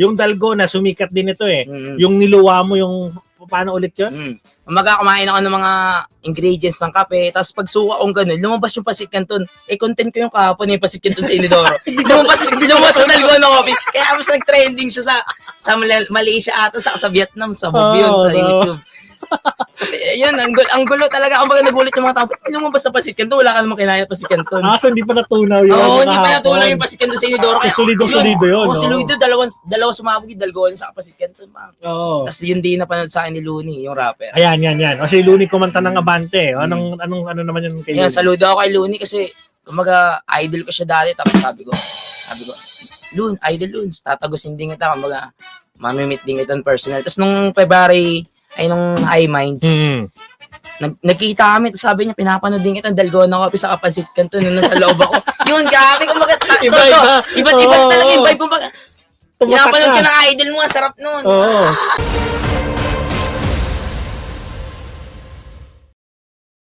Yung dalgona, sumikat din ito eh. Mm. Yung niluwa mo, yung paano ulit yun? Mm. Umaga, kumain ako ng mga ingredients ng kape, tapos pag suka kong ganun, lumabas yung pasit canton. Eh, content ko yung kahapon eh, pasit canton sa Inidoro. lumabas, lumabas sa Dalgona Coffee. Kaya mas nag-trending siya sa sa Mal- Malaysia ata, sa, sa Vietnam, sa Hub yun, Oo, sa no. YouTube. Kasi yun, ang, gulo, ang gulo talaga. Kung baga nagulit yung mga tao, "Eh, lumabas sa pasit canton, wala ka namang kinaya pasit canton. Ah, so hindi pa natunaw yun. Oo, hindi pa natuloy yung pasit canton sa Inidoro. Kasi solido-solido yun, Oo, no? solido. Dalawang, dalawa sumabog yung Dalgona sa pasit canton. Oo. Tapos yun din napanood sa akin ni Looney, yung rapper. Ayan, yan, yan. O si Luni kumanta ng Abante. Anong, anong, ano naman yun kay Yan, Luni? saludo ako kay Looney kasi kumaga idol ko siya dati tapos sabi ko, sabi ko, Loon, idol Loons, tatagusin din kita, kumaga mamimit din kita personal. Tapos nung February, ay nung High Minds, Hmm. nag, nagkita kami, tapos sabi niya, pinapanood din kita, Dalgona Coffee sa Kapansit Kanto, nung nasa loob ako. Yun, grabe, kumaga, ta- Iba, iba. iba't iba talaga yung vibe, kumbaga, pinapanood ka. ng idol mo, ang sarap nun. Oo.